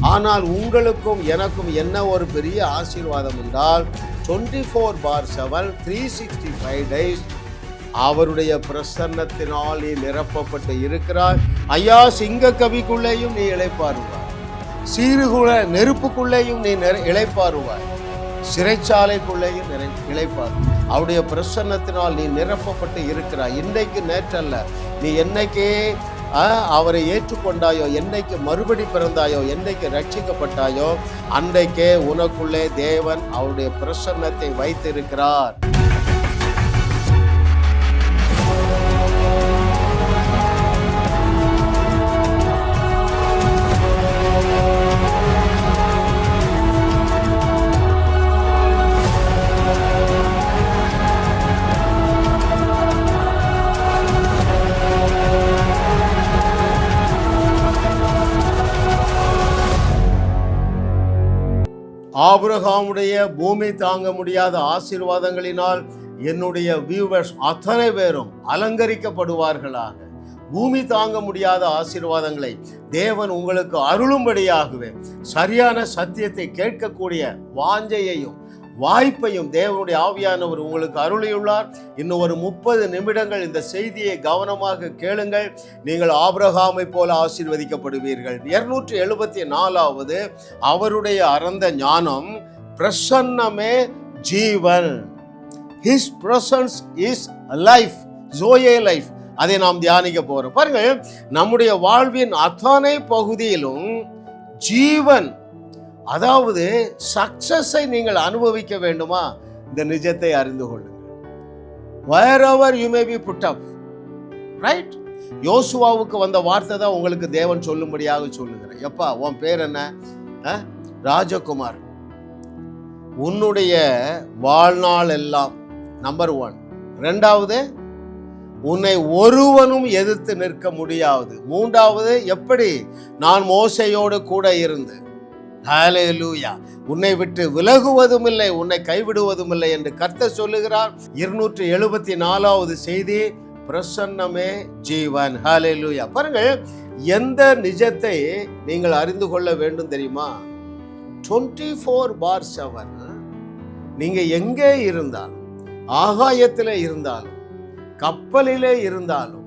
ஆனால் உங்களுக்கும் எனக்கும் என்ன ஒரு பெரிய ஆசீர்வாதம் என்றால் twenty four by seven three sixty five days அவருடைய பிரசன்னத்தினால் நீ நிரப்பப்பட்டு இருக்கிறாய் ஐயா சிங்க கவிக்குள்ளேயும் நீ இழைப்பாருவாய் சீருகுல நெருப்புக்குள்ளேயும் நீ இழைப்பாருவாய் சிறைச்சாலைக்குள்ளேயும் இழைப்பார் அவருடைய பிரசன்னத்தினால் நீ நிரப்பப்பட்டு இருக்கிறாய். இன்றைக்கு நேற்றல்ல. நீ என்னைக்கே அவரை ஏற்றுக்கொண்டாயோ என்னைக்கு மறுபடி பிறந்தாயோ என்னைக்கு ரட்சிக்கப்பட்டாயோ அன்றைக்கே உனக்குள்ளே தேவன் அவருடைய பிரசன்னத்தை வைத்திருக்கிறார். ஆபிரகாமுடைய பூமி தாங்க முடியாத ஆசீர்வாதங்களினால் என்னுடைய வியூவர்ஸ் அத்தனை பேரும் அலங்கரிக்கப்படுவார்களாக. பூமி தாங்க முடியாத ஆசீர்வாதங்களை தேவன் உங்களுக்கு அருளும்படியாகவே சரியான சத்தியத்தை கேட்கக்கூடிய வாஞ்சையையும் வாய்ப்பையும் தேவனுடைய ஆவியானவர் உங்களுக்கு அருளியுள்ளார். இன்னும் ஒரு முப்பது நிமிடங்கள் இந்த செய்தியை கவனமாக கேளுங்கள். நீங்கள் ஆபிரகாமை போல ஆசீர்வதிக்கப்படுவீர்கள். இருநூற்றி எழுபத்தி நாலாவது அவருடைய அறந்த ஞானம் பிரசன்னமே ஜீவன். His presence is life joy life அதை நாம் தியானிக்க போகிறோம் பாருங்கள் நம்முடைய வாழ்வின் அத்தனை பகுதியிலும் ஜீவன். அதாவது சக்சஸை நீங்கள் அனுபவிக்க வேண்டுமா? இந்த நிஜத்தை அறிந்து கொள்ளுங்கள். Wherever you may be put up right யோசுவாவுக்கு வந்த வார்த்தை தான் உங்களுக்கு தேவன் சொல்லும்படியாக சொல்லுகிறேன் எப்பா உன் பேர் என்ன? ராஜகுமார். உன்னுடைய வாழ்நாள் எல்லாம் நம்பர் ஒன் ரெண்டாவது உன்னை ஒருவனும் எதிர்த்து நிற்க முடியாது. மூன்றாவது எப்படி? நான் மோசையோடு கூட இருந்து ஹalleluya. உன்னை விட்டு விலகுவதும் இல்லை உன்னை கைவிடுவதும் இல்லை என்று கர்த்த சொல்லுகிறார். இருநூற்றி எழுபத்தி நாலாவது செய்தி பிரசன்னமே ஜீவன். ஹalleluya. பாருங்கள் எந்த நிஜத்தை நீங்கள் அறிந்து கொள்ள வேண்டும் தெரியுமா? டுவெண்ட்டி ஃபோர் பார் செவன் நீங்க எங்கே இருந்தாலும் ஆகாயத்தில் இருந்தாலும் கப்பலிலே இருந்தாலும்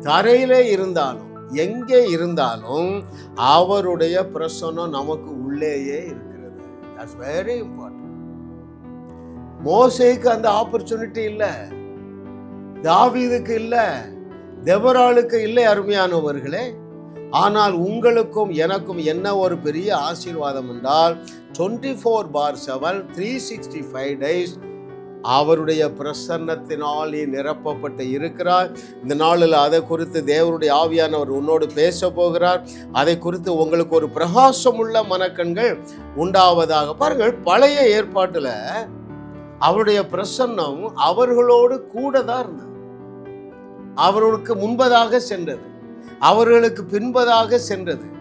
தரையிலே இருந்தாலும் எங்கே இருந்தாலும் அவருடைய பிரசன்னம் நமக்கு உள்ளேயே இருக்கிறது. தட்ஸ் வெரி இம்பார்ட்டன்ட் மோசைக்கு அந்த ஆப்பர்ச்சுனிட்டி இல்லை. தாவீதுக்கு இல்லை. தெவராளுக்கு இல்லை அருமையானவர்களே. ஆனால் உங்களுக்கும் எனக்கும் என்ன ஒரு பெரிய ஆசீர்வாதம் என்றால் twenty four by seven three sixty five days அவருடைய பிரசன்னத்தினால் நீ நிரப்பப்பட்டு இருக்கிறார். இந்த நாளில் அதை குறித்து தேவருடைய ஆவியானவர் உன்னோடு பேச போகிறார். அதை குறித்து உங்களுக்கு ஒரு பிரகாசமுள்ள மனக்கண்கள் உண்டாவதாக. பாருங்கள் பழைய ஏற்பாட்டில் அவருடைய பிரசன்னம் அவர்களோடு கூட தான் இருந்தது. அவர்களுக்கு முன்பதாக சென்றது. அவர்களுக்கு பின்பதாக சென்றது.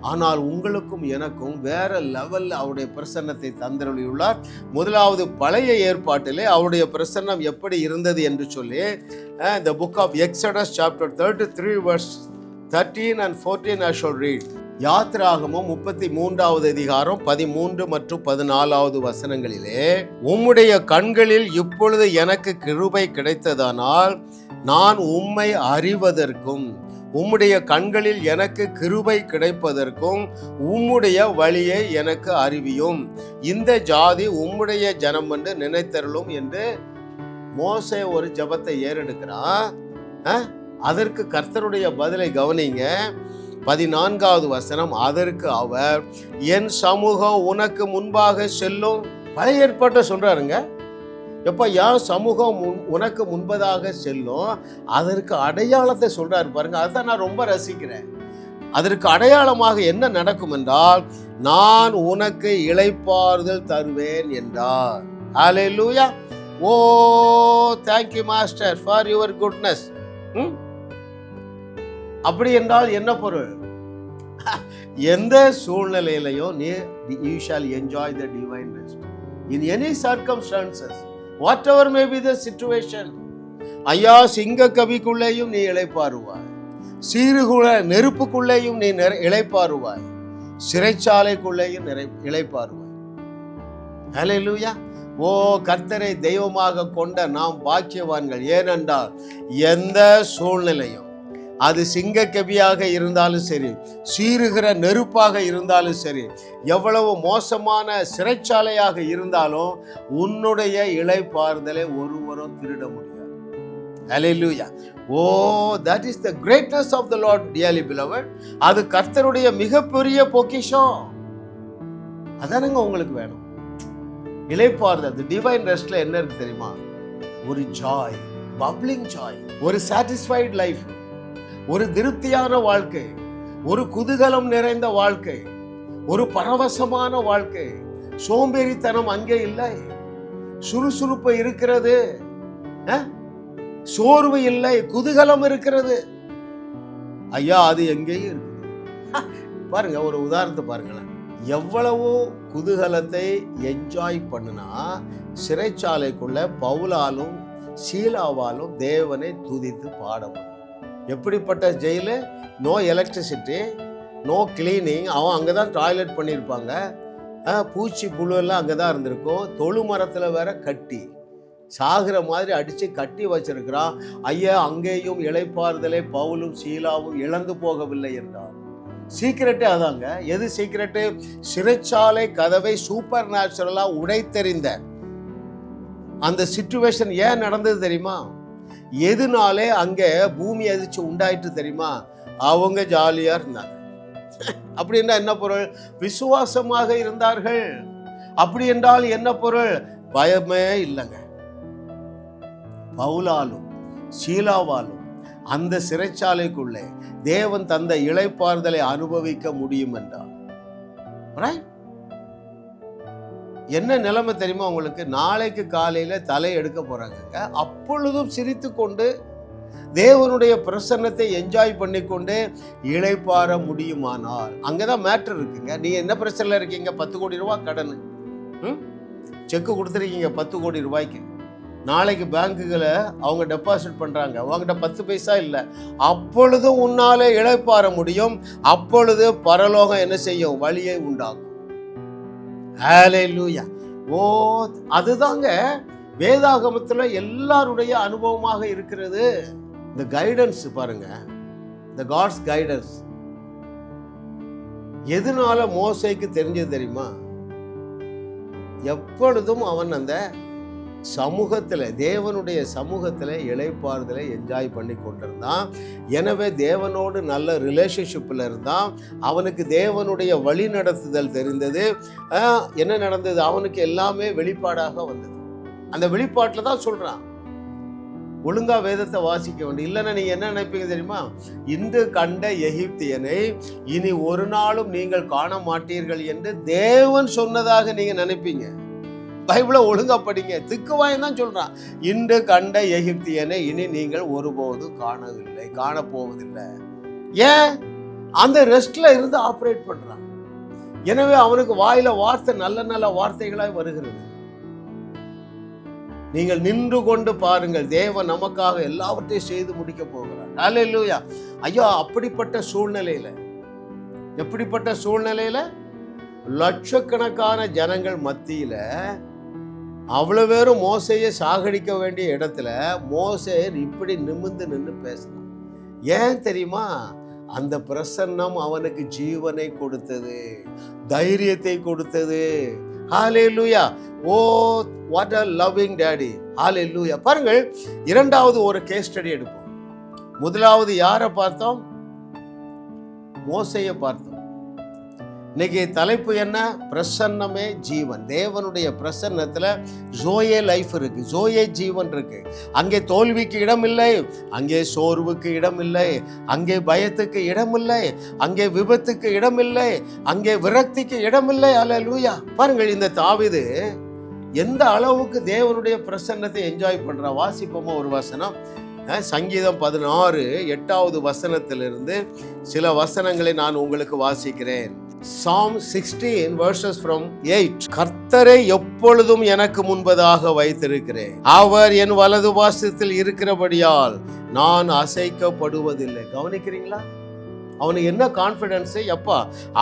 ஆனால் உங்களுக்கும் எனக்கும் வேற லெவலில் அவருடைய பிரசன்னத்தை தந்தருளியுள்ளார். முதலாவது பழைய ஏற்பாட்டிலே அவருடைய பிரசன்னம் எப்படி இருந்தது என்று சொல்லி the book of Exodus chapter thirty three verse thirteen and fourteen I shall read யாத்ராகமும் முப்பத்தி மூன்றாவது அதிகாரம் பதிமூன்று மற்றும் பதினாலாவது வசனங்களிலே உம்முடைய கண்களில் இப்பொழுது எனக்கு கிருபை கிடைத்ததானால் நான் உம்மை அறிவதற்கும் உம்முடைய கண்களில் எனக்கு கிருபை கிடைப்பதற்கும் உம்முடைய வழியை எனக்கு அறிவியும். இந்த ஜாதி உம்முடைய ஜனம் என்று நினைத்தருளும் என்று மோசே ஒரு ஜெபத்தை ஏறெடுக்கிறான். அதற்கு கர்த்தருடைய பதிலை கவனிங்க. பதினான்காவது வசனம் அதற்கு அவர் என் சமூகம் உனக்கு முன்பாக செல்லும். பழைய ஏற்பாட்டை சொல்றாருங்க. எப்போ ஏன் சமூகம் முன்- உனக்கு முன்பதாக செல்லும் அதற்கு அடையாளத்தை சொல்கிறார் பாருங்க. அதுதான் நான் ரொம்ப ரசிக்கிறேன். அதற்கு அடையாளமாக என்ன நடக்கும் என்றால் நான் உனக்கு இழைப்பாறுதல் தருவேன் என்றார். Hallelujah oh thank you master for your goodness அப்படி என்றால் என்ன பொருள்? எந்த சூழ்நிலையிலையும் நீ you shall enjoy the divine rest in any circumstances whatever may be the situation ஐயா சிங்க கவிக்குள்ளேயும் நீ இழைப்பாருவாய் சீருகுல நெருப்புக்குள்ளேயும் நீ இழைப்பாருவாய் சிறைச்சாலைக்குள்ளேயும் நிறை இழைப்பாருவாய் ஹalleluya ஓ கர்த்தரை தெய்வமாக கொண்ட நாம் பாக்கியவான்கள். ஏனென்றால் எந்த சூழ்நிலையும் அது சிங்கக்கபியாக இருந்தாலும் சரி சீறுகிற நெருப்பாக இருந்தாலும் சரி எவ்வளவு மோசமான சிறைச்சாலையாக இருந்தாலும் உன்னுடைய இளைப்பாறுதலை ஒருவரும் திருட முடியாது. Hallelujah oh that is the greatness of the lord dearly beloved அது கர்த்தருடைய மிகப்பெரிய பொக்கிஷம். அதானுங்க உங்களுக்கு வேணும். இளைப்பாறுதல் the டிவைன் ரெஸ்ட்ல என்ன இருக்கு தெரியுமா? ஒரு ஜாய் பப்ளிங் ஜாய் ஒரு சாட்டிஸ்ஃபைட் லைஃப் ஒரு திருப்தியான வாழ்க்கை ஒரு குதூகலம் நிறைந்த வாழ்க்கை ஒரு பரவசமான வாழ்க்கை. சோம்பேறித்தனம் அங்கே இல்லை. சுறுசுறுப்பு இருக்கிறது. சோர்வு இல்லை. குதூகலம் இருக்கிறது. ஐயா அது எங்கேயும் இருக்குது. பாருங்க ஒரு உதாரணத்தை பாருங்களேன். எவ்வளவோ குதூகலத்தை என்ஜாய் பண்ணுனா சிறைச்சாலைக்குள்ள பவுலாலும் சீலாவாலும் தேவனை துதித்து பாட முடியும் எப்படிப்பட்ட jail? No electricity no cleaning அவன் அங்கே தான் டாய்லெட் பண்ணியிருப்பாங்க பூச்சி புழு எல்லாம் அங்கே தான் இருந்திருக்கும். தொழு மரத்தில் வேற கட்டி. சாகிற மாதிரி அடித்து கட்டி வச்சிருக்கிறான். ஐயா அங்கேயும் இளைப்பாறுதலை பவுலும் சீலாவும் இழந்து போகவில்லை என்றார் சீக்கிரட்டே அதாங்க. எது சீக்கிரட்டு சிறைச்சாலை கதவை சூப்பர் நேச்சுரலாக உடைத்தெறிந்த. அந்த சுச்சுவேஷன் ஏன் நடந்தது தெரியுமா? எதுனாலே அங்கே பூமி அதிர்ச்சி உண்டாயிட்டு தெரியுமா? அவங்க ஜாலியாக இருந்தாங்க. அப்படின்னா என்ன பொருள்? விசுவாசமாக இருந்தார்கள். அப்படி என்றால் என்ன பொருள்? பயமே இல்லைங்க. பவுலாலும் சீலாவாலும் அந்த சிறைச்சாலைக்குள்ளே தேவன் தந்த இளைப்பாறுதலை அனுபவிக்க முடியும் என்றார். ரைட் என்ன நிலைமை தெரியுமா உங்களுக்கு? நாளைக்கு காலையில் தலை எடுக்க போகிறாங்க அப்பொழுதும் சிரித்து கொண்டு தேவனுடைய பிரசன்னத்தை என்ஜாய் பண்ணிக்கொண்டு இழைப்பாற முடியுமானால். அங்கே தான் மேட்டர் இருக்குங்க. நீங்கள் என்ன பிரச்சனையில் இருக்கீங்க? பத்து கோடி ரூபா கடன். செக்கு கொடுத்துருக்கீங்க பத்து கோடி ரூபாய்க்கு. நாளைக்கு பேங்க்குகளை அவங்க டெபாசிட் பண்ணுறாங்க அவங்ககிட்ட பத்து பைசா இல்லை. அப்பொழுதும் உன்னாலே இழைப்பாற முடியும். அப்பொழுது பரலோகம் என்ன செய்யும்? வழியை உண்டாகும் ஹalleluya. ஓ அதுதாங்க வேதாகமத்தில் எல்லாருடைய அனுபவமாக இருக்கிறது. இந்த கைடன்ஸ் பாருங்க. இந்த காட்ஸ் கைடன்ஸ் எதனால மோசைக்கு தெரிஞ்சது தெரியுமா? எப்பொழுதும் அவன் அந்த சமூகத்தில் தேவனுடைய சமூகத்தில் இளைப்பாறுதலை என்ஜாய் பண்ணி கொண்டிருந்தான். எனவே தேவனோடு நல்ல ரிலேஷன்ஷிப்பில் இருந்தான். அவனுக்கு தேவனுடைய வழி நடத்துதல் தெரிந்தது. என்ன நடந்தது? அவனுக்கு எல்லாமே வெளிப்பாடாக வந்தது. அந்த வெளிப்பாட்டில் தான் சொல்கிறான் ஒழுங்கா வேதத்தை வாசிக்க வேண்டும். இல்லைன்னா நீங்கள் என்ன நினைப்பீங்க தெரியுமா? இன்று கண்ட எகிப்தியனை இனி ஒரு நாளும் நீங்கள் காண மாட்டீர்கள் என்று தேவன் சொன்னதாக நீங்க நினைப்பீங்க. பைபிளை ஒழுங்கா படிங்க. திக்குவாயன் தான் சொல்றான். இன்று கண்ட எகிப்தியனை இனி நீங்கள் ஒருபோதும் காணவில்லை காணப்போவதில்லை. ஏன்? அந்த ரெஸ்ட்ல இருந்து ஆப்ரேட் பண்றான். எனவே அவனுக்கு வாயில வார்த்தை நல்ல நல்ல வார்த்தைகளாய் வருகிறது. நீங்கள் நின்று கொண்டு பாருங்கள் தேவன் நமக்காக எல்லாவற்றையும் செய்து முடிக்க போகிறார். இல்லையா ஐயோ அப்படிப்பட்ட சூழ்நிலையில எப்படிப்பட்ட சூழ்நிலையில? லட்சக்கணக்கான ஜனங்கள் மத்தியில அவ்வளோ பேரும் மோசையை சாகடிக்க வேண்டிய இடத்துல மோசையர் இப்படி நிமிர்ந்து நின்று பேசலாம் ஏன் தெரியுமா? அந்த பிரசன்னம் அவனுக்கு ஜீவனை கொடுத்தது தைரியத்தை கொடுத்தது. Hallelujah oh what a loving daddy hallelujah பாருங்கள் இரண்டாவது ஒரு கேஸ் ஸ்டடி எடுப்போம். முதலாவது யாரை பார்த்தோம்? மோசையை பார்த்தோம். இன்னைக்கு தலைப்பு என்ன? பிரசன்னமே ஜீவன். தேவனுடைய பிரசன்னத்தில் ஜோயே லைஃப் இருக்கு. ஜோயே ஜீவன் இருக்கு. அங்கே தோல்விக்கு இடம் இல்லை. அங்கே சோர்வுக்கு இடம் இல்லை. அங்கே பயத்துக்கு இடம் இல்லை. அங்கே விபத்துக்கு இடம் இல்லை. அங்கே விரக்திக்கு இடம் இல்லை. அல்லேலூயா பாருங்கள் இந்த தாவிது எந்த அளவுக்கு தேவனுடைய பிரசன்னத்தை என்ஜாய் பண்றா? வாசிப்போமா ஒரு வசனம். சங்கீதம் பதினாறு எட்டாவது வசனத்திலிருந்து சில வசனங்களை நான் உங்களுக்கு வாசிக்கிறேன். Psalm sixteen verses from eight கர்த்தரை எப்பொழுதும் எனக்கு முன்பதாக வைத்திருக்கிறேன். அவர் என் வலது வாசத்தில் இருக்கிறபடியால் நான் அசைக்கப்படுவதில்லை. கவனிக்கிறீங்களா? அவனுக்கு என்ன கான்ஃபிடென்ஸு எப்பா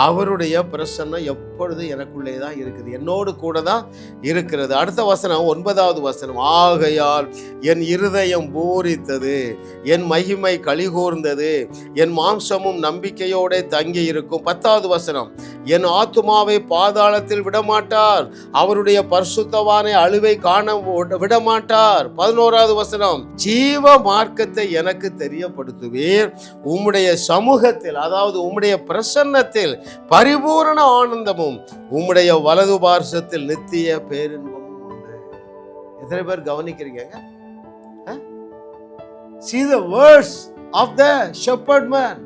அவருடைய பிரசன்னம் எப்பொழுது எனக்குள்ளே தான் இருக்குது. என்னோடு கூட தான் இருக்கிறது. அடுத்த வசனம் ஒன்பதாவது வசனம். ஆகையால் என் இருதயம் பூரித்தது என் மகிமை கலிகூர்ந்தது என் மாம்சமும் நம்பிக்கையோட தங்கி இருக்கும் பத்தாவது வசனம் என் ஆத்துமாவை பாதாளத்தில் விடமாட்டார் அவருடைய பரிசுத்தவானை அழுவை காண விடமாட்டார். பதினோராவது வசனம் ஜீவ மார்க்கத்தை எனக்கு தெரியப்படுத்துவீர். உம்முடைய சமூகத்தை சமூகத்தில் அதாவது உம்முடைய பிரசன்னத்தில் பரிபூரண ஆனந்தமும் உம்முடைய வலது பார்சத்தில் நித்திய பேரின்பமும் உண்டு. எத்தனை பேர் கவனிக்கிறீங்க see the words of the shepherd man.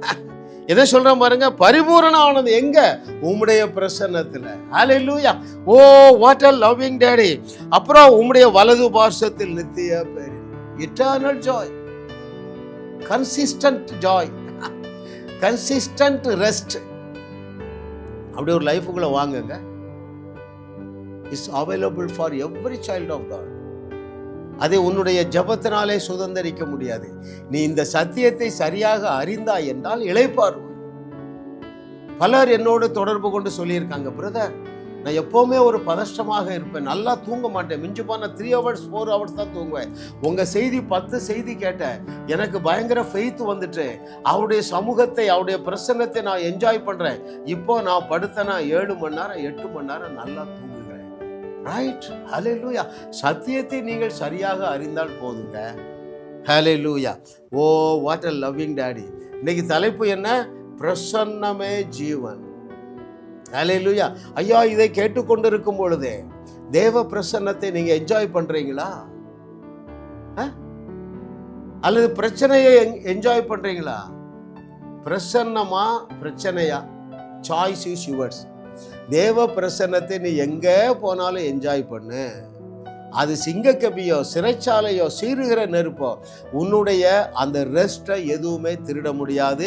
எதை சொல்றேன் பாருங்க? பரிபூரண ஆனந்தம். எங்க? உம்முடைய பிரசன்னத்துல. Hallelujah oh what a loving daddy அப்புறம் உம்முடைய வலது பார்சத்தில் நித்திய பேர் eternal joy consistent joy consistent rest அப்படி ஒரு லைஃபுக்குள்ள வாங்குங்க. Is available for every child of God அதை உன்னுடைய ஜபத்தினாலே சுதந்திரிக்க முடியாது. நீ இந்த சத்தியத்தை சரியாக அறிந்தாய் என்றால் இழைப்பார் பலர் என்னோடு தொடர்பு கொண்டு சொல்லியிருக்காங்க பிரதர் நான் எப்போவுமே ஒரு பதஷ்டமாக இருப்பேன். நல்லா தூங்க மாட்டேன். மிஞ்சி போனால் த்ரீ ஹவர்ஸ் ஃபோர் ஹவர்ஸ் தான் தூங்குவேன். உங்கள் செய்தி பத்து செய்தி கேட்டேன். எனக்கு பயங்கர ஃபெய்த் வந்துட்டு. அவருடைய சமூகத்தை அவருடைய பிரசன்னத்தை நான் என்ஜாய் பண்ணுறேன் இப்போ நான் படுத்தனா ஏழு மணி நேரம் எட்டு மணி நேரம் நல்லா தூங்குகிறேன். ரைட் ஹலே லூயா சத்தியத்தை நீங்கள் சரியாக அறிந்தால் போதுங்க. Hallelujah oh what a loving daddy இன்னைக்கு தலைப்பு என்ன? பிரசன்னமே ஜீவன். ஹலே லூயா ஐயா இதை கேட்டுக்கொண்டிருக்கும் பொழுதே தேவ பிரசன்னத்தை நீங்க என்ஜாய் பண்றீங்களா? அல்லது பிரச்சனையை என்ஜாய் பண்றீங்களா? பிரசன்னமா பிரச்சனையா? சாய்ஸ் இஸ் யுவர்ஸ் தேவ பிரசன்னத்தை நீ எங்க போனாலும் என்ஜாய் பண்ணு. அது சிங்கக்கபியோ சிறைச்சாலையோ சீருகிற நெருப்போ உன்னுடைய அந்த ரெஸ்ட்டை எதுவுமே திருட முடியாது.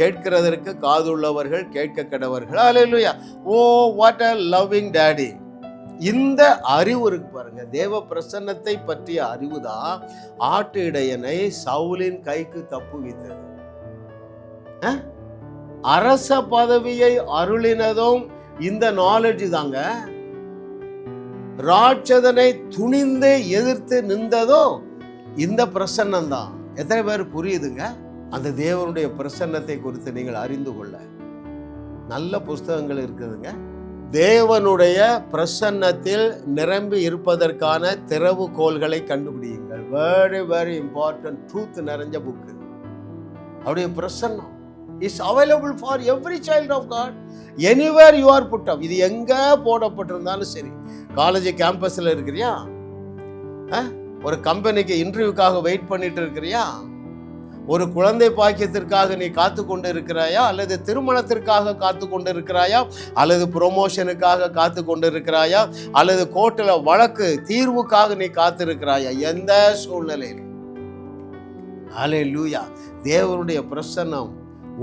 கேட்கிறதற்கு காதுள்ளவர்கள் கேட்க கடவர்கள். Hallelujah oh what a loving daddy இந்த அறிவு இருக்கு பாருங்க. தேவ பிரசன்னத்தை பற்றிய அறிவு தான் ஆட்டு இடையனை சவுலின் கைக்கு தப்புவித்தது வைத்தது. அரச பதவியை அருளினதும் இந்த நாலேஜ் தாங்க. ராட்சதனை துணிந்து எதிர்த்து நின்றதும் இந்த பிரசன்னம்தான். எத்தனை பேர் புரியுதுங்க? அந்த தேவனுடைய பிரசன்னத்தை குறித்து நீங்கள் அறிந்து கொள்ள. நல்ல புஸ்தகங்கள் இருக்குதுங்க. தேவனுடைய பிரசன்னத்தில் நிரம்பி இருப்பதற்கான திறவுகோள்களை கண்டுபிடியுங்கள். வெரி வெரி இம்பார்ட்டன்ட் ட்ரூத் நிறைஞ்ச புக்கு அவருடைய பிரசன்னம் is available for every child of God anywhere you are put இது எங்கே போடப்பட்டிருந்தாலும் சரி. காலேஜ் கேம்பஸில் இருக்கிறியா? ஒரு கம்பெனிக்கு இன்டர்வியூக்காக வெயிட் பண்ணிட்டு இருக்கிறியா? ஒரு குழந்தை பாக்கியத்திற்காக நீ காத்து கொண்டு இருக்கிறாயா அல்லது திருமணத்திற்காக காத்து கொண்டு இருக்கிறாயா அல்லது ப்ரொமோஷனுக்காக காத்து கொண்டு இருக்கிறாயா அல்லது கோர்ட்டில் வழக்கு தீர்வுக்காக நீ காத்திருக்கிறாயா? எந்த சூழ்நிலையில் அலே லூயா தேவனுடைய பிரசன்னம்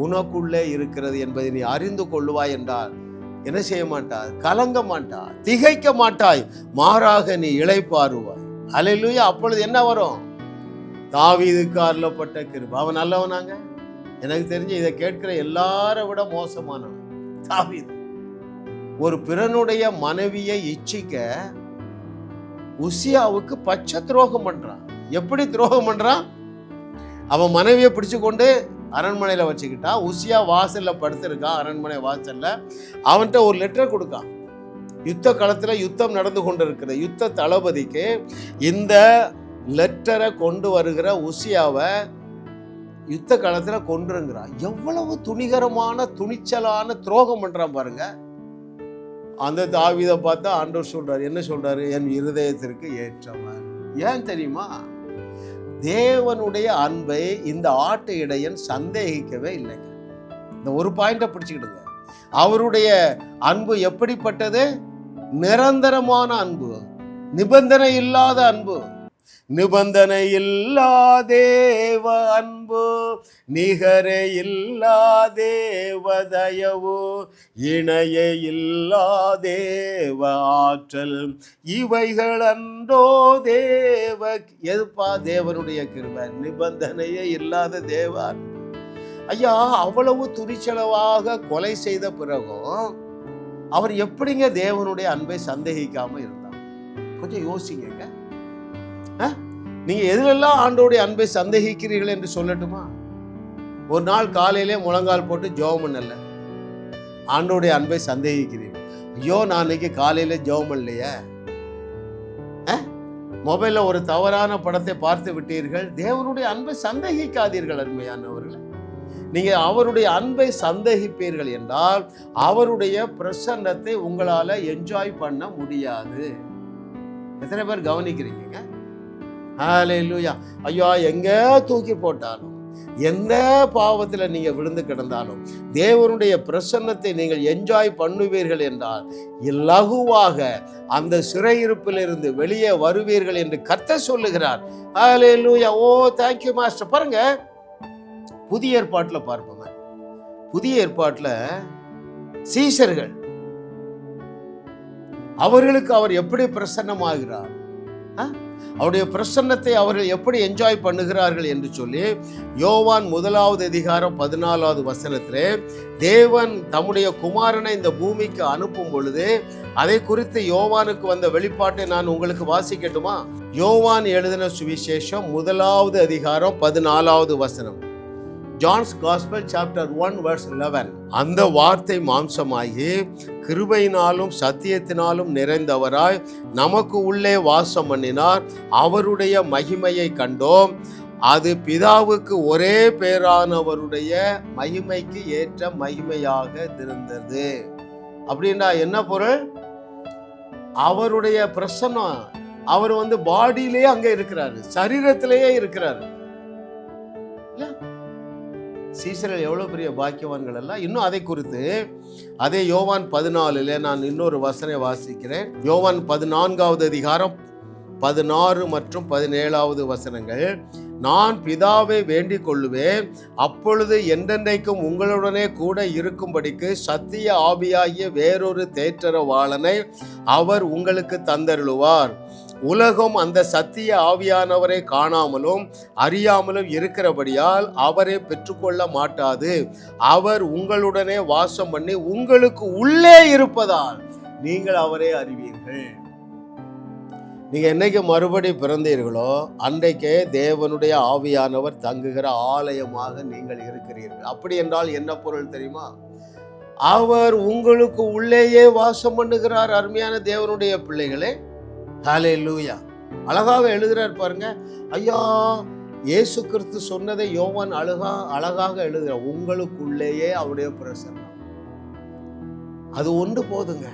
உனக்குள்ளே இருக்கிறது என்பதை நீ அறிந்து கொள்ளுவாய் என்றால் என்ன செய்ய மாட்டாய்? கலங்க மாட்டாய். திகைக்க மாட்டாய். மாறாக நீ இழைப்பாருவாய் அலையிலுயா அப்பொழுது என்ன வரும்? தாவீதுக்கு அருளப்பட்ட கிருபா. அவன் நல்லவனாங்க எனக்கு தெரிஞ்சு இதை கேட்கிற எல்லாரை விட மோசமானவன் தாவீது. ஒரு பிறனுடைய மனைவியை இச்சிக்க உசியாவுக்கு பச்சை துரோகம் பண்றான். எப்படி துரோகம் பண்றான்? அவன் மனைவியை பிடிச்சு கொண்டு அரண்மனையில் வச்சுக்கிட்டா உசியா வாசலில் படுத்திருக்கான் அரண்மனை வாசலில். அவன்கிட்ட ஒரு லெட்டர் கொடுக்கான் யுத்த காலத்தில் யுத்தம் நடந்து கொண்டிருக்கிற யுத்த தளபதிக்கு இந்த லெட்டரை கொண்டு வருகிற உசியாவை யுத்த காலத்தில் கொண்டுருங்கிறான் எவ்வளவு துணிகரமான துணிச்சலான துரோகம் பண்ணுறான் பாருங்க. அந்த தாவிதை பார்த்தா ஆண்டவர் சொல்றாரு. என்ன சொல்றாரு? என் இருதயத்திற்கு ஏற்றவன் ஏன் தெரியுமா? தேவனுடைய அன்பை இந்த ஆட்டு இடையன் சந்தேகிக்கவே இல்லைங்க இந்த ஒரு பாயிண்ட்டை பிடிச்சிக்கிடுங்க. அவருடைய அன்பு எப்படிப்பட்டது? நிரந்தரமான அன்பு. நிபந்தனை இல்லாத அன்பு. நிபந்தனை இல்லாதேவ அன்பு நிகரே இல்லாதேவ தயவு இணையே இல்லாதேவ ஆற்றல் இவைகள் அன்றோ தேவ எதுப்பா தேவனுடைய கிருபை? நிபந்தனையே இல்லாத தேவ அன்பு. ஐயா அவ்வளவு துணிச்சலவாக கொலை செய்த பிறகும் அவர் எப்படிங்க தேவனுடைய அன்பை சந்தேகிக்காம இருந்தார்? கொஞ்சம் யோசிங்க நீங்கள் எதுலெல்லாம் ஆண்டோடைய அன்பை சந்தேகிக்கிறீர்கள் என்று சொல்லட்டுமா? ஒரு நாள் காலையிலே முழங்கால் போட்டு ஜெபம் பண்ணல. ஆண்டோடைய அன்பை சந்தேகிக்கிறீர்கள். ஐயோ நான் இன்னைக்கு காலையில் ஜெபம் இல்லையே மொபைலில் ஒரு தவறான படத்தை பார்த்து விட்டீர்கள். தேவனுடைய அன்பை சந்தேகிக்காதீர்கள் அருமையானவர்கள். நீங்கள் அவருடைய அன்பை சந்தேகிப்பீர்கள் என்றால் அவருடைய பிரசன்னத்தை உங்களால் என்ஜாய் பண்ண முடியாது. எத்தனை பேர் கவனிக்கிறீங்க? ஹalleluya. ஐயா எங்கே தூக்கி போட்டாலும் எந்த பாவத்தில் நீங்கள் விழுந்து கிடந்தாலும் தேவனுடைய பிரசன்னத்தை நீங்கள் என்ஜாய் பண்ணுவீர்கள் என்றால் இலகுவாக அந்த சிறையிருப்பிலிருந்து வெளியே வருவீர்கள் என்று கத்த சொல்லுகிறார். ஹalleluya. ஓ தேங்க்யூ மாஸ்டர் பாருங்க புதிய ஏற்பாட்டில் பார்ப்போமே. புதிய ஏற்பாட்டில் சீசர்கள் அவர்களுக்கு அவர் எப்படி பிரசன்னமாகிறார்? ஆ? அவருடைய பிரசன்னத்தை அவர்கள் எப்படி என்ஜாய் பண்ணுகிறார்கள் என்று சொல்லி யோவான் முதலாவது அதிகாரம் பதினாலாவது வசனத்திலே தேவன் தம்முடைய குமாரனை இந்த பூமிக்கு அனுப்பும் பொழுது அதை குறித்து யோவானுக்கு வந்த வெளிப்பாட்டை நான் உங்களுக்கு வாசிக்கட்டுமா? யோவான் எழுதின சுவிசேஷம் முதலாவது அதிகாரம் பதினாலாவது வசனம். John's gospel chapter one verse eleven அந்த வார்த்தை மாம்சமாகி கிருபையினாலும் சத்தியத்தினாலும் நிறைந்தவராய் நமக்கு உள்ளே வாசம் பண்ணினார். அவருடைய மகிமையை கண்டோம். அது பிதாவுக்கு ஒரே பேரானவருடைய மகிமைக்கு ஏற்ற மகிமையாக இருந்தது. அப்படின்னா என்ன பொருள்? அவருடைய பிரசன்னம். அவர் வந்து பாடியிலேயே அங்கே இருக்கிறாரு. சரீரத்திலேயே இருக்கிறாரு. சீசர்கள் எவ்வளோ பெரிய பாக்கியவான்கள் எல்லாம்? இன்னும் அதை குறித்து அதே யோவான் பதினாலில் நான் இன்னொரு வசனை வாசிக்கிறேன். யோவான் பதினான்காவது அதிகாரம் பதினாறு மற்றும் பதினேழாவது வசனங்கள். நான் பிதாவை வேண்டிக் கொள்ளுவேன். அப்பொழுது என்றென்றைக்கும் உங்களுடனே கூட இருக்கும்படிக்கு சத்திய ஆவியாகிய வேறொரு தேற்றரவாளனை அவர் உங்களுக்கு தந்தருளுவார். உலகம் அந்த சத்திய ஆவியானவரை காணாமலும் அறியாமலும் இருக்கிறபடியால் அவரை பெற்றுக்கொள்ள மாட்டாது. அவர் உங்களுடனே வாசம் பண்ணி உங்களுக்கு உள்ளே இருப்பதால் நீங்கள் அவரை அறிவீர்கள். நீங்க என்னைக்கு மறுபடி பிறந்தீர்களோ அன்றைக்கே தேவனுடைய ஆவியானவர் தங்குகிற ஆலயமாக நீங்கள் இருக்கிறீர்கள். அப்படி என்றால் என்ன பொருள் தெரியுமா? அவர் உங்களுக்கு உள்ளேயே வாசம் பண்ணுகிறார் அருமையான தேவனுடைய பிள்ளைகளே. ஹாலே லூயா அழகாக எழுதுகிறார் பாருங்க. ஐயா இயேசு கிறிஸ்து சொன்னதை யோவான் அழகா அழகாக எழுதுகிறார். உங்களுக்குள்ளேயே அவருடைய பிரசன்னம். அது ஒன்று போதுங்க.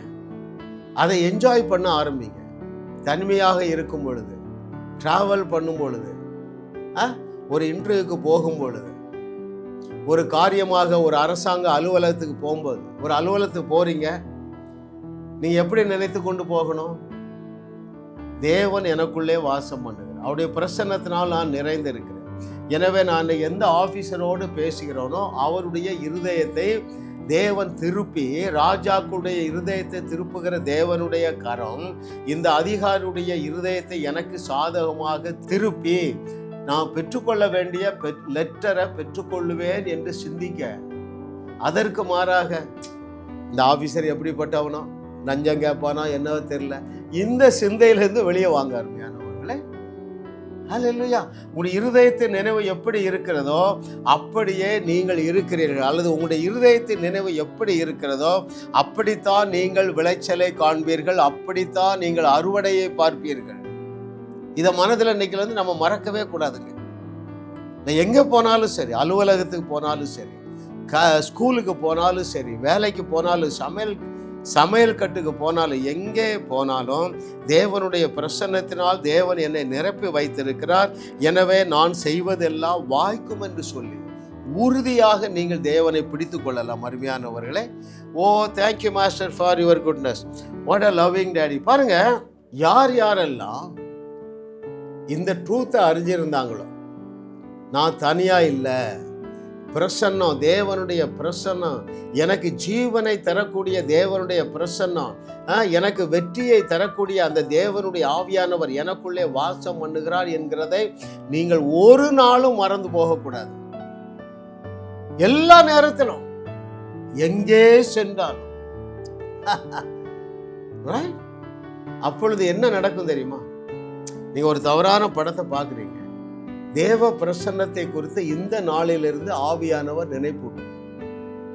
அதை என்ஜாய் பண்ண ஆரம்பிங்க. தனிமையாக இருக்கும் பொழுது ட்ராவல் பண்ணும் பொழுது ஆ, ஒரு இன்டர்வியூக்கு போகும் பொழுது ஒரு காரியமாக ஒரு அரசாங்க அலுவலகத்துக்கு போகும்போது ஒரு அலுவலகத்துக்கு போறீங்க. நீங்கள் எப்படி நினைத்து கொண்டு போகணும்? தேவன் எனக்குள்ளே வாசம் பண்ணுகிறார். அவருடைய பிரசன்னத்தினால் நான் நிறைந்திருக்கிறேன். எனவே நான் எந்த ஆஃபீஸரோடு பேசுகிறோனோ அவருடைய இருதயத்தை தேவன் திருப்பி ராஜாக்குடைய இருதயத்தை திருப்புகிற தேவனுடைய கரம் இந்த அதிகாரியுடைய இருதயத்தை எனக்கு சாதகமாக திருப்பி நான் பெற்றுக்கொள்ள வேண்டிய லெட்டரை பெற்றுக்கொள்ளுவேன் என்று சிந்திக்க. அதற்கு மாறாக இந்த ஆஃபீஸர் எப்படிப்பட்டவனோ நஞ்சம் கேட்பானா என்னவோ தெரியல. இந்த சிந்தையிலேருந்து வெளியே வாங்க அருமையானவர்களே. இல்லையா உங்களுடைய இருதயத்தின் நினைவு எப்படி இருக்கிறதோ அப்படியே நீங்கள் இருக்கிறீர்கள். அல்லது உங்களுடைய இருதயத்தின் நினைவு எப்படி இருக்கிறதோ அப்படித்தான் நீங்கள் விளைச்சலை காண்பீர்கள். அப்படித்தான் நீங்கள் அறுவடையை பார்ப்பீர்கள். இதை மனதில் இன்னைக்கு வந்து நம்ம மறக்கவே கூடாதுங்க. நான் எங்கே போனாலும் சரி அலுவலகத்துக்கு போனாலும் சரி க ஸ்கூலுக்கு போனாலும் சரி வேலைக்கு போனாலும் சமையல் சமையல் கட்டுக்கு போனாலும் எங்கே போனாலும் தேவனுடைய பிரசன்னத்தினால் தேவன் என்னை நிரப்பி வைத்திருக்கிறார். எனவே நான் செய்வதெல்லாம் வாய்க்கும் என்று சொல்லி உறுதியாக நீங்கள் தேவனை பிடித்து கொள்ளலாம் அருமையானவர்களே. ஓ thank you master for your goodness what a loving daddy பாருங்க யார் யாரெல்லாம் இந்த ட்ரூத்தை அறிஞ்சிருந்தாங்களோ நான் தனியாக இல்லை பிரசன்னம் தேவனுடைய பிரசன்னம். எனக்கு ஜீவனை தரக்கூடிய தேவனுடைய பிரசன்னம். ஆ, எனக்கு வெற்றியை தரக்கூடிய அந்த தேவனுடைய ஆவியானவர் எனக்குள்ளே வாசம் பண்ணுகிறார் என்கிறதை நீங்கள் ஒரு நாளும் மறந்து போகக்கூடாது. எல்லா நேரத்திலும் எங்கே சென்றாலும். அப்பொழுது என்ன நடக்கும் தெரியுமா? நீங்க ஒரு தவறான படத்தை பார்க்குறீங்க. தேவ பிரசன்னத்தை குறித்து இந்த நாளிலிருந்து ஆவியானவர் நினைப்பூட்டும்.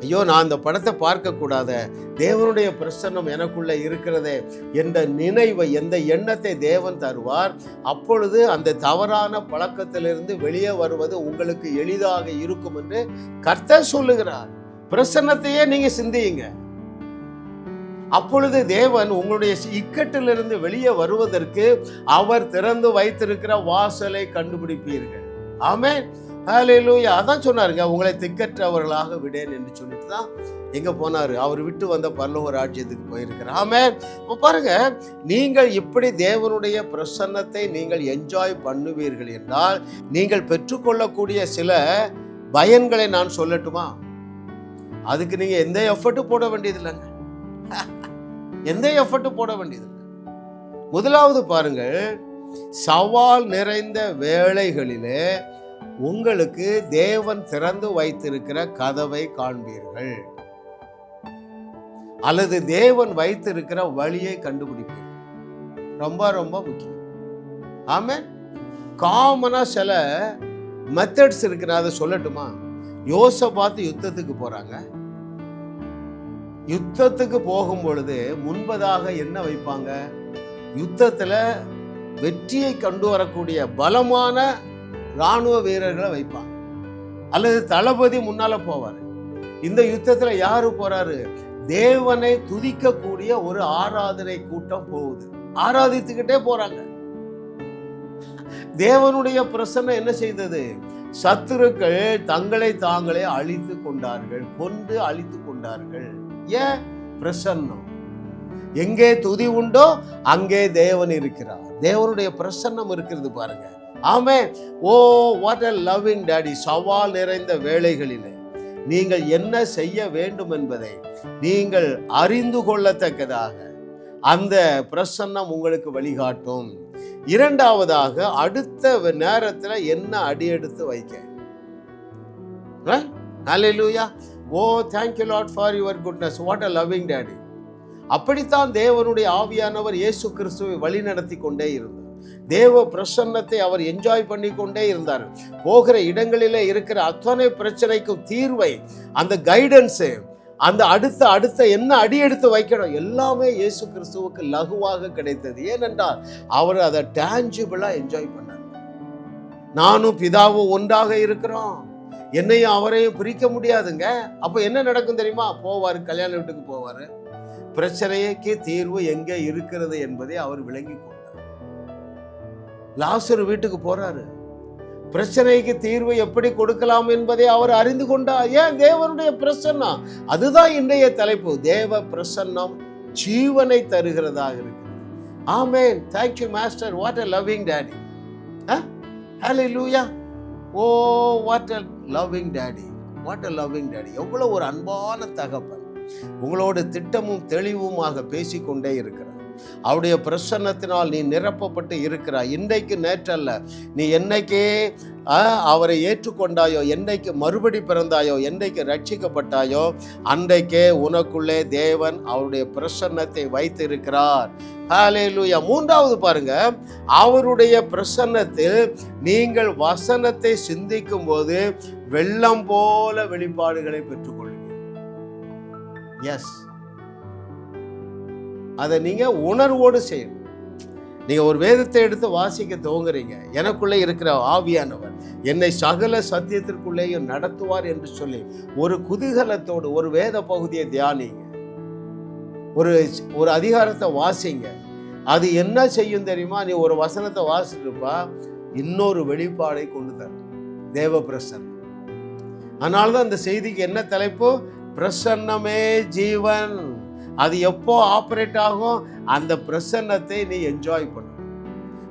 ஐயோ நான் அந்த படத்தை பார்க்க கூடாத. தேவனுடைய பிரசன்னம் எனக்குள்ள இருக்கிறதே என்ற நினைவை எந்த எண்ணத்தை தேவன் தருவார் அப்பொழுது அந்த தவறான பழக்கத்திலிருந்து வெளியே வருவது உங்களுக்கு எளிதாக இருக்கும் என்று கர்த்தர் சொல்லுகிறார். பிரசன்னத்தையே நீங்க சிந்தியுங்க. அப்பொழுது தேவன் உங்களுடைய இக்கட்டிலிருந்து வெளியே வருவதற்கு அவர் திறந்து வைத்திருக்கிற வாசலை கண்டுபிடிப்பீர்கள். ஆமே ஹalleluya அதான் சொன்னாருங்க உங்களை திக்கற்றவர்களாக விடேன் என்று சொல்லிட்டு தான் எங்கே போனார். அவர் விட்டு வந்த பரலோக ராஜ்யத்துக்கு போயிருக்கிறார். ஆமே இப்போ பாருங்க நீங்கள் இப்படி தேவனுடைய பிரசன்னத்தை நீங்கள் என்ஜாய் பண்ணுவீர்கள் என்றால் நீங்கள் பெற்றுக்கொள்ளக்கூடிய சில பயன்களை நான் சொல்லட்டுமா? அதுக்கு நீங்கள் எந்த எஃபர்ட்டும் போட வேண்டியது இல்லைங்க எந்த எஃபர்ட்டும் போட வேண்டியது முதலாவது பாருங்கள் சவால் நிறைந்த வேலைகளிலே உங்களுக்கு தேவன் திறந்து வைத்திருக்கிற கதவை காண்பீர்கள். அல்லது தேவன் வைத்திருக்கிற வழியை கண்டுபிடிப்பீர்கள். ரொம்ப ரொம்ப முக்கியம். ஆமே காமனா சில மெத்தட்ஸ் இருக்கிற அதை சொல்லட்டுமா? யோசை பார்த்து யுத்தத்துக்கு போறாங்க. யுத்தத்துக்கு போகும் பொழுது முன்பதாக என்ன வைப்பாங்க? யுத்தத்தில் வெற்றியை கொண்டு வரக்கூடிய பலமான இராணுவ வீரர்களை வைப்பாங்க. அல்லது தளபதி முன்னால் போவார். இந்த யுத்தத்தில் யார் போகிறாரு தேவனை துதிக்கக்கூடிய ஒரு ஆராதனை கூட்டம் போகுது. ஆராதித்துக்கிட்டே போகிறாங்க தேவனுடைய பிரசன்னம் என்ன செய்தது? சத்துருக்கள் தங்களை தாங்களே அழித்து கொண்டார்கள் கொண்டு அழித்து கொண்டார்கள். ஏன் பிரசன்னம். எங்கே துதி உண்டோ அங்கே தேவன் இருக்கிறார். தேவனுடைய பிரசன்னம் இருக்கிறது பாருங்க. Amen oh what a loving daddy சவால் நிறைந்த வேலைகளிலே நீங்கள் என்ன செய்ய வேண்டும் என்பதை நீங்கள் அறிந்து கொள்ளத்தக்கதாக அந்த பிரசன்னம் உங்களுக்கு வழிகாட்டும். இரண்டாவதாக அடுத்த நேரத்தில் என்ன அடி எடுத்து வைக்க? Hallelujah oh thank you Lord for your goodness what a loving daddy அப்படித்தான் தேவனுடைய ஆவியானவர் இயேசு கிறிஸ்துவை வழி நடத்தி கொண்டே இருந்தார். தேவ பிரசன்னத்தை அவர் என்ஜாய் பண்ணி கொண்டே இருந்தார். போகிற இடங்களிலே இருக்கிற அத்தனை பிரச்சனைக்கும் தீர்வை அந்த கைடன்ஸு அந்த அடுத்த அடுத்த என்ன அடி எடுத்து வைக்கணும் எல்லாமே இயேசு கிறிஸ்துவுக்கு லகுவாக கிடைத்தது. ஏனென்றால் அவர் அதை டேஞ்சிபிளாக என்ஜாய் பண்ணார். நானும் பிதாவும் ஒன்றாக இருக்கிறோம். என்னையும் அவரையும் பிரிக்க முடியாதுங்க. அப்போ என்ன நடக்கும் தெரியுமா? போவார் கல்யாண வீட்டுக்கு போவார். பிரச்சனைக்கு தீர்வு எங்கே இருக்கிறது என்பதை அவர் விளங்கி கொண்டார். லாசர் வீட்டுக்கு போறாரு. பிரச்சனைக்கு தீர்வு எப்படி கொடுக்கலாம் என்பதை அவர் அறிந்து கொண்டார். ஏன்? தேவனுடைய பிரசன்னம். அதுதான் இன்றைய தலைப்பு. தேவ பிரசன்னம் ஜீவனை தருகிறதாக இருக்கு amen. Thank you master what a loving daddy hallelujah oh what a loving daddy what a loving daddy எவ்வளோ ஒரு அன்பான தகப்பன். உங்களோட திட்டமும் தெளிவுமாக பேசிக்கொண்டே இருக்கிறார். அவருடைய பிரசன்னத்தினால் நீ நிரப்பப்பட்டு இருக்கிறாய். இன்றைக்கு நேற்றல்ல நீ என்னைக்கே ஆ, அவரை ஏற்றுக்கொண்டாயோ என்னைக்கு மறுபடி பிறந்தாயோ என்னைக்கு ரட்சிக்கப்பட்டாயோ அன்றைக்கே உனக்குள்ளே தேவன் அவருடைய பிரசன்னத்தை வைத்திருக்கிறார். ஹாலேலூயா மூன்றாவது பாருங்க அவருடைய பிரசன்னத்தில் நீங்கள் வசனத்தை சிந்திக்கும் போது வெள்ளம் போல வெளிப்பாடுகளை பெற்றுக்கொள்வீங்க எஸ் அதை நீங்கள் உணர்வோடு செய்யணும். நீங்கள் ஒரு வேதத்தை எடுத்து வாசிக்க துவங்குறீங்க. எனக்குள்ளே இருக்கிற ஆவியானவர் என்னை சகல சத்தியத்திற்குள்ளேயும் நடத்துவார் என்று சொல்லி ஒரு குதூகலத்தோடு ஒரு வேத பகுதியை தியானிங்க. ஒரு ஒரு அதிகாரத்தை வாசிங்க. அது என்ன செய்யும் தெரியுமா? நீ ஒரு வசனத்தை வாசிட்டுப்பா இன்னொரு வெளிப்பாடை கொண்டு தரும். தேவ பிரசன்னம் அதனால தான் அந்த செய்திக்கு என்ன தலைப்பு? பிரசன்னமே ஜீவன். அது எப்போ ஆப்ரேட் ஆகும் அந்த பிரசன்னத்தை நீ என்ஜாய் பண்ணு.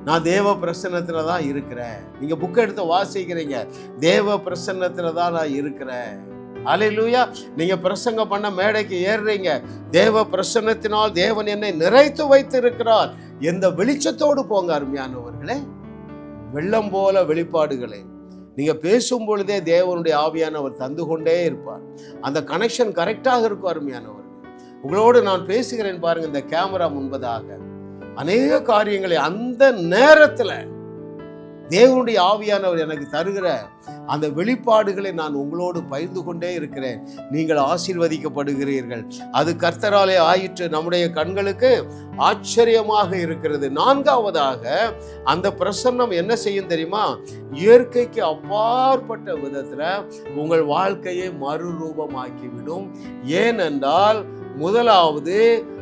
நான் தேவ பிரசன்னத்தில் தான் இருக்கிறேன். நீங்கள் புக்கை எடுத்து வாசிக்கிறீங்க. தேவ பிரசன்னத்தில் தான் நான் இருக்கிறேன். அலையிலூயா நீங்கள் பிரசங்கம் பண்ண மேடைக்கு ஏறுறீங்க. தேவ பிரசன்னத்தினால் தேவன் என்னை நிறைத்து வைத்து இருக்கிறார் எந்த வெளிச்சத்தோடு போங்க அருமையானவர்களே. வெள்ளம் போல வெளிப்பாடுகளை. நீங்கள் பேசும் பொழுதே தேவனுடைய ஆவியானவர் தந்து கொண்டே இருப்பார். அந்த கனெக்ஷன் கரெக்டாக இருக்கும் அருமையானவர் உங்களோடு நான் பேசுகிறேன் பாருங்க இந்த கேமரா முன்பதாக. அநேக காரியங்களை அந்த நேரத்தில் தேவனுடைய ஆவியானவர் எனக்கு தருகிற அந்த வெளிப்பாடுகளை நான் உங்களோடு பகிர்ந்து கொண்டே இருக்கிறேன். நீங்கள் ஆசீர்வதிக்கப்படுகிறீர்கள். அது கர்த்தராலே ஆயிற்று. நம்முடைய கண்களுக்கு ஆச்சரியமாக இருக்கிறது. நான்காவதாக அந்த பிரசன்னம் என்ன செய்யும் தெரியுமா? இயற்கைக்கு அப்பாற்பட்ட விதத்தில் உங்கள் வாழ்க்கையை மறுரூபமாக்கிவிடும். ஏனென்றால் முதலாவது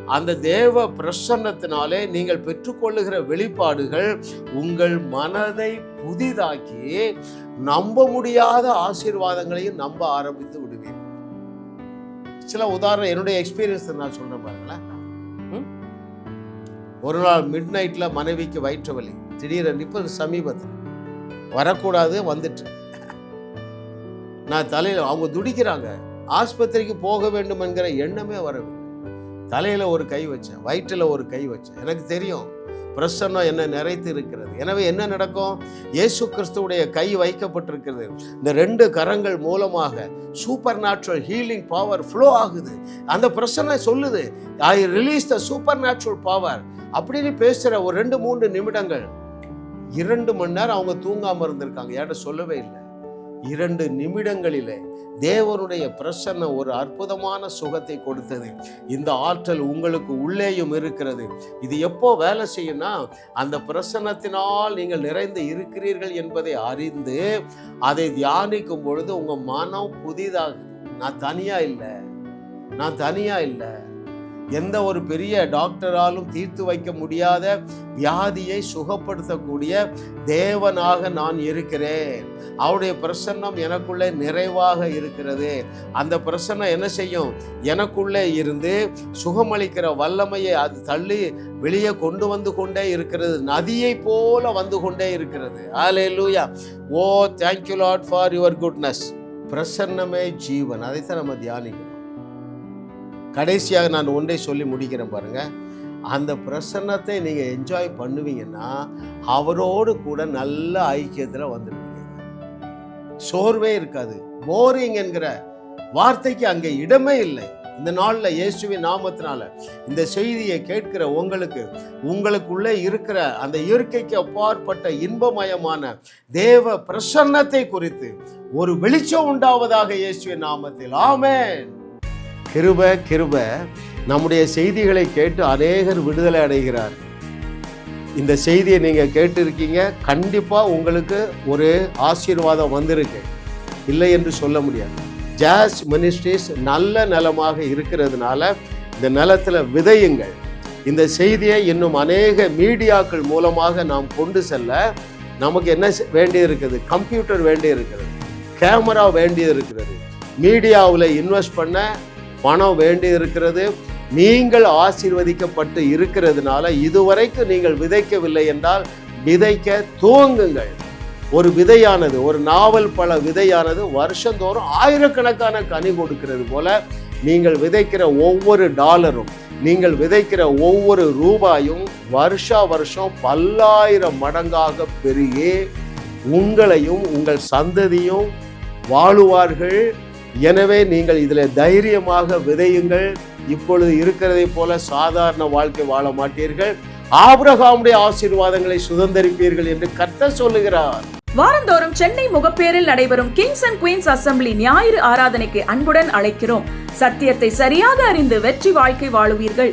அந்த தேவ பிரசன்னத்தினாலே நீங்கள் பெற்றுக்கொள்ளுகிற வெளிப்பாடுகள் உங்கள் மனதை புதிதாக்கி நம்ப முடியாத ஆசீர்வாதங்களையும் நம்ப ஆரம்பித்து விடுவீர்கள் சில உதாரணம் என்னுடைய எக்ஸ்பீரியன்ஸ் நான் சொல்றேன் பாருங்களேன்? ஒரு நாள் மிட் நைட்ல மனைவிக்கு வயிற்று வலி திடீரென்று இப்போ சமீபத்தில். வரக்கூடாது வந்துட்டு நான் தலையில் அவங்க துடிக்கிறாங்க. ஆஸ்பத்திரிக்கு போக வேண்டும் என்கிற எண்ணமே வரவில்லை. தலையில் ஒரு கை வச்சேன் வயிற்றில் ஒரு கை வச்சேன். எனக்கு தெரியும் பிரசன்னம் என்ன நிறைத்து இருக்கிறது. எனவே என்ன நடக்கும்? இயேசு கிறிஸ்துவுடைய கை வைக்கப்பட்டிருக்கிறது. இந்த ரெண்டு கரங்கள் மூலமாக supernatural healing power flow ஆகுது. அந்த பிரசன்னை சொல்லுது I release the supernatural power அப்படின்னு பேசுகிற ஒரு ரெண்டு மூன்று நிமிடங்கள் இரண்டு மணி நேரம் அவங்க தூங்காமல் இருந்திருக்காங்க. யார்ட்ட சொல்லவே இல்லை. இரண்டு நிமிடங்களிலே தேவனுடைய பிரசன்ன ஒரு அற்புதமான சுகத்தை கொடுத்தது. இந்த ஆற்றல் உங்களுக்கு உள்ளேயும் இருக்கிறது. இது எப்போ வேலை செய்யும்னா அந்த பிரசன்னத்தினால் நீங்கள் நிறைந்து இருக்கிறீர்கள் என்பதை அறிந்து அதை தியானிக்கும் பொழுது உங்கள் மனம் புதிதாகுது நான் தனியாக இல்லை. நான் தனியாக இல்லை. எந்த ஒரு பெரிய டாக்டராலும் தீர்த்து வைக்க முடியாத வியாதியை சுகப்படுத்தக்கூடிய தேவனாக நான் இருக்கிறேன். அவருடைய பிரசன்னம் எனக்குள்ளே நிறைவாக இருக்கிறது. அந்த பிரசன்னம் என்ன செய்யும்? எனக்குள்ளே இருந்து சுகமளிக்கிற வல்லமையை அது தள்ளி வெளியே கொண்டு வந்து கொண்டே இருக்கிறது. நதியை போல வந்து கொண்டே இருக்கிறது. Hallelujah oh thank you Lord for your goodness பிரசன்னமே ஜீவன். அதைத்தான் நம்ம தியானிக்கணும். கடைசியாக நான் ஒன்றை சொல்லி முடிக்கிறேன் பாருங்கள் அந்த பிரசன்னத்தை நீங்கள் என்ஜாய் பண்ணுவீங்கன்னா அவரோடு கூட நல்ல ஐக்கியத்தில் வந்துடுவீங்க சோர்வே இருக்காது. போரிங் என்கிற வார்த்தைக்கு அங்கே இடமே இல்லை. இந்த நாளில் இயேசுவின் நாமத்தினால இந்த செய்தியை கேட்கிற உங்களுக்கு உங்களுக்குள்ளே இருக்கிற அந்த இயற்கைக்கு அப்பாற்பட்ட இன்பமயமான தேவ பிரசன்னத்தை குறித்து ஒரு வெளிச்சம் உண்டாவதாக இயேசுவின் நாமத்தில். ஆமேன். கிருப கிருப. நம்முடைய செய்திகளை கேட்டு அநேகர் விடுதலை அடைகிறார். இந்த செய்தியை நீங்கள் கேட்டிருக்கீங்க. கண்டிப்பாக உங்களுக்கு ஒரு ஆசீர்வாதம் வந்திருக்கு. இல்லை என்று சொல்ல முடியாது. ஜாஸ் மினிஸ்ட்ரிஸ் நல்ல நிலமாக இருக்கிறதுனால இந்த நிலத்தில் விதையுங்கள். இந்த செய்தியை இன்னும் அநேக மீடியாக்கள் மூலமாக நாம் கொண்டு செல்ல நமக்கு என்ன செ- வேண்டி இருக்குது கம்ப்யூட்டர் வேண்டி இருக்கிறது கேமரா வேண்டி இருக்கிறது மீடியாவில் இன்வெஸ்ட் பண்ண பணம் வேண்டி இருக்கிறது நீங்கள் ஆசீர்வதிக்கப்பட்டு இருக்கிறதுனால இதுவரைக்கும் நீங்கள் விதைக்கவில்லை என்றால் விதைக்க துவங்குங்கள். ஒரு விதையானது ஒரு நாவல் பல விதையானது வருஷந்தோறும் ஆயிரக்கணக்கான கனி கொடுக்கிறது போல நீங்கள் விதைக்கிற ஒவ்வொரு டாலரும் நீங்கள் விதைக்கிற ஒவ்வொரு ரூபாயும் வருஷா வருஷம் பல்லாயிரம் மடங்காக பெருகி உங்களையும் உங்கள் சந்ததியும் வாழுவார்கள். எனவே நீங்கள் இதில் தைரியமாக விதையுங்கள். இப்பொழுது இருக்கிறதை போல சாதாரண வாழ்க்கை வாழ மாட்டீர்கள். ஆபிரகாமுடைய ஆசீர்வாதங்களை சுதந்தரிப்பீர்கள் என்று கர்த்தர் சொல்லுகிறார். வாரந்தோறும் சென்னை முகப்பேரில் நடைபெறும் கிங்ஸ் அண்ட் குயின்ஸ் அசெம்பிளி ஞாயிறு ஆராதனைக்கு அன்புடன் அழைக்கிறோம். சத்தியத்தை சரியாக அறிந்து வெற்றி வாழ்க்கை வாழுவீர்கள்.